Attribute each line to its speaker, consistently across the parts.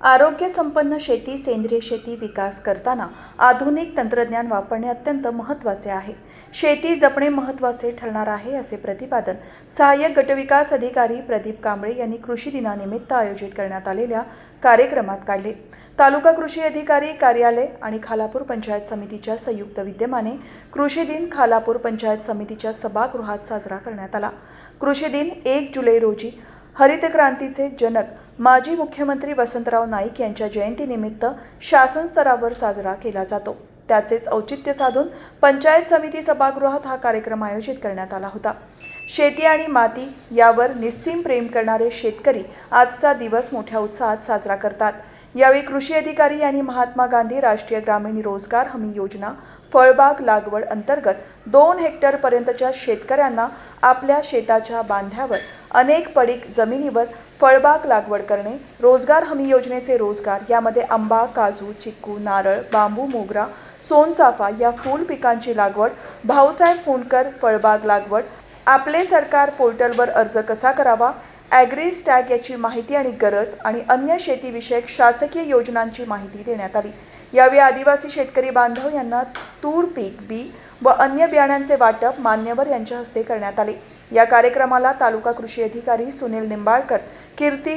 Speaker 1: आरोग्यसंपन्न शेती सेंद्रिय शेती विकास करताना आधुनिक तंत्रज्ञान वापरणे अत्यंत महत्त्वाचे आहे. शेती जपणे महत्त्वाचे ठरणार आहे असे प्रतिपादन सहाय्यक गटविकास अधिकारी प्रदीप कांबळे यांनी कृषी दिनानिमित्त आयोजित करण्यात आलेल्या कार्यक्रमात काढले. तालुका कृषी अधिकारी कार्यालय आणि खालापूर पंचायत समितीच्या संयुक्त विद्यमाने कृषी दिन खालापूर पंचायत समितीच्या सभागृहात साजरा करण्यात आला. कृषी दिन एक जुलै रोजी हरित क्रांतीचे जनक माजी मुख्यमंत्री वसंतराव नाईक यांच्या जयंतीनिमित्त शासन स्तरावर साजरा केला जातो. त्याचेच औचित्य साधून पंचायत समिती सभागृहात हा कार्यक्रम आयोजित करण्यात आला होता. शेती आणि माती यावर निस्सीम प्रेम करणारे शेतकरी आजचा दिवस मोठ्या उत्साहात साजरा करतात. यावेळी कृषी अधिकारी यांनी महात्मा गांधी राष्ट्रीय ग्रामीण रोजगार हमी योजना फळबाग लागवड अंतर्गत दोन हेक्टरपर्यंतच्या शेतकऱ्यांना आपल्या शेताच्या बांध्यावर अनेक पडीक जमिनीवर फळबाग लागवड करणे रोजगार हमी योजनेचे रोजगार यामध्ये आंबा काजू चिक्कू नारळ बांबू मोगरा सोनचाफा या फूल पिकांची लागवड भाऊसाहेब फुंडकर फळबाग लागवड आपले सरकार पोर्टलवर अर्ज कसा करावा ॲग्री स्टॅग याची माहिती आणि गरज आणि अन्य शेतीविषयक शासकीय योजनांची माहिती देण्यात आली. यावेळी आदिवासी शेतकरी बांधव यांना तूर पीक बी व अन्य बियाण्यांचे वाटप मान्यवर यांच्या हस्ते करण्यात आले. या कार्यक्रमाला तालुका कृषी अधिकारी सुनील निंबाळकर कीर्ती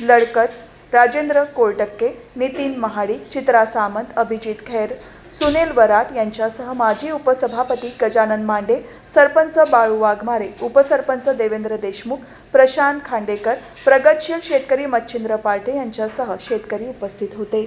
Speaker 1: लडकत राजेंद्र कोळटक्के नितीन महाडिक चित्रा सामंत अभिजित खैर सुनील वराट यांच्यासह माजी उपसभापती गजानन मांडे सरपंच बाळू वाघमारे उपसरपंच देवेंद्र देशमुख प्रशांत खांडेकर प्रगतशील शेतकरी मच्छिंद्र पार्टे यांच्यासह शेतकरी उपस्थित होते.